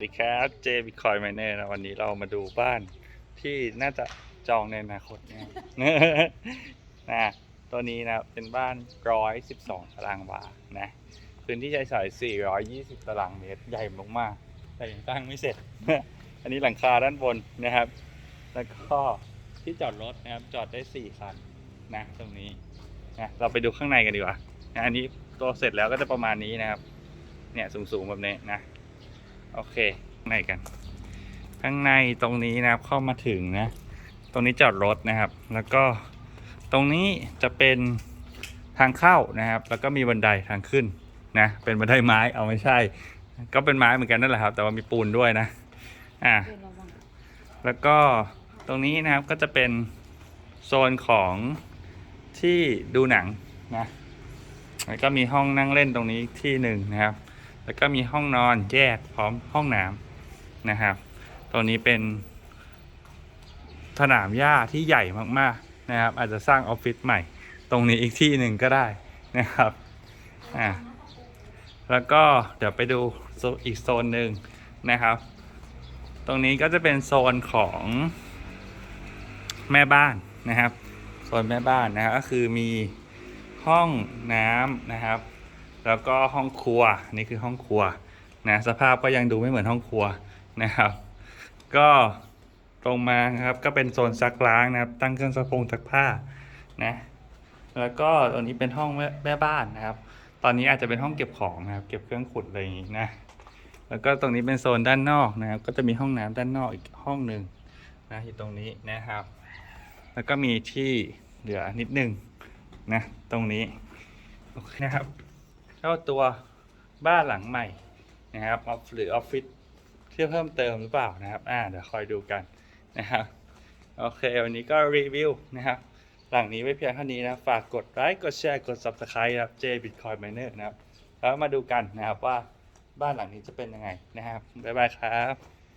สวัสดีครับเจบิคอยไมเนอร์นะวันนี้เรามาดูบ้านที่น่าจะจองในอนาคตเนี่ยนะตัวนี้นะเป็นบ้านร้อยสิบสองตารางวานะพื้นที่ใช้สอยสี่ร้อยยี่สิบตารางเมตรใหญ่มากๆแต่ยังสร้างไม่เสร็จ อันนี้หลังคาด้านบนนะครับ แล้วก็ที่จอดรถนะครับจอดได้สี่คันนะตรงนี้นะเราไปดูข้างในกันดีกว่านะอันนี้ตัวเสร็จแล้วก็จะประมาณนี้นะครับเนี่ยสูงๆแบบนี้นะ โอเคข้างในกัน ข้างในตรงนี้นะครับเข้ามาถึงนะ ตรงนี้จอดรถนะครับ แล้วก็ตรงนี้จะเป็นทางเข้านะครับ แล้วก็มีบันไดทางขึ้นนะ เป็นบันไดไม้เอาไม่ใช่ ก็เป็นไม้เหมือนกันนั่นแหละครับ แต่ว่ามีปูนด้วยนะอ่าแล้วก็ตรงนี้นะครับก็จะเป็นโซนของที่ดูหนังนะแล้วก็มีห้องนั่งเล่นตรงนี้ที่หนึ่งนะครับ แล้วก็มีห้องนอนแยกพร้อมห้องน้ำนะครับตรงนี้เป็นสนามหญ้าที่ใหญ่มากๆนะครับ อาจจะสร้างออฟฟิศใหม่ ตรงนี้อีกที่หนึ่งก็ได้นะครับอ่าแล้วก็เดี๋ยวไปดูโซอีกโซนหนึ่งนะครับ ตรงนี้ก็จะเป็นโซนของแม่บ้านนะครับ โซนแม่บ้านนะครับก็คือมีห้องน้ำนะครับ แล้วก็ห้องครัวนี่คือห้องครัวนะสภาพก็ยังดูไม่เหมือนห้องครัวนะครับ ก็ตรงมาครับก็เป็นโซนซักล้างนะครับ ตั้งเครื่องซักผงซักผ้านะแล้วก็ตรงนี้เป็นห้องแม่แม่บ้านนะครับ ตอนนี้อาจจะเป็นห้องเก็บของนะครับ เก็บเครื่องขุดอะไรอย่างนี้นะแล้วก็ตรงนี้เป็นโซนด้านนอกนะครับ ก็จะมีห้องน้ำด้านนอกอีกห้องหนึ่งนะอยู่ตรงนี้นะครับ แล้วก็มีที่เหลือนิดนึงนะตรงนี้โอเคนะครับ เจ้าตัวบ้านหลังใหม่นะครับหรือออฟฟิศที่เพิ่มเติมหรือเปล่านะครับอ่าเดี๋ยวคอยดูกันนะครับโอเค วันนี้ก็รีวิวนะครับหลังนี้ไว้เพียงเท่านี้นะ ฝากกดไลค์กดแชร์กด Subscribe นะครับ J Bitcoin Miner นะครับ แล้วมาดูกันนะครับว่าบ้านหลังนี้จะเป็นยังไงนะครับ บ๊ายบายครับ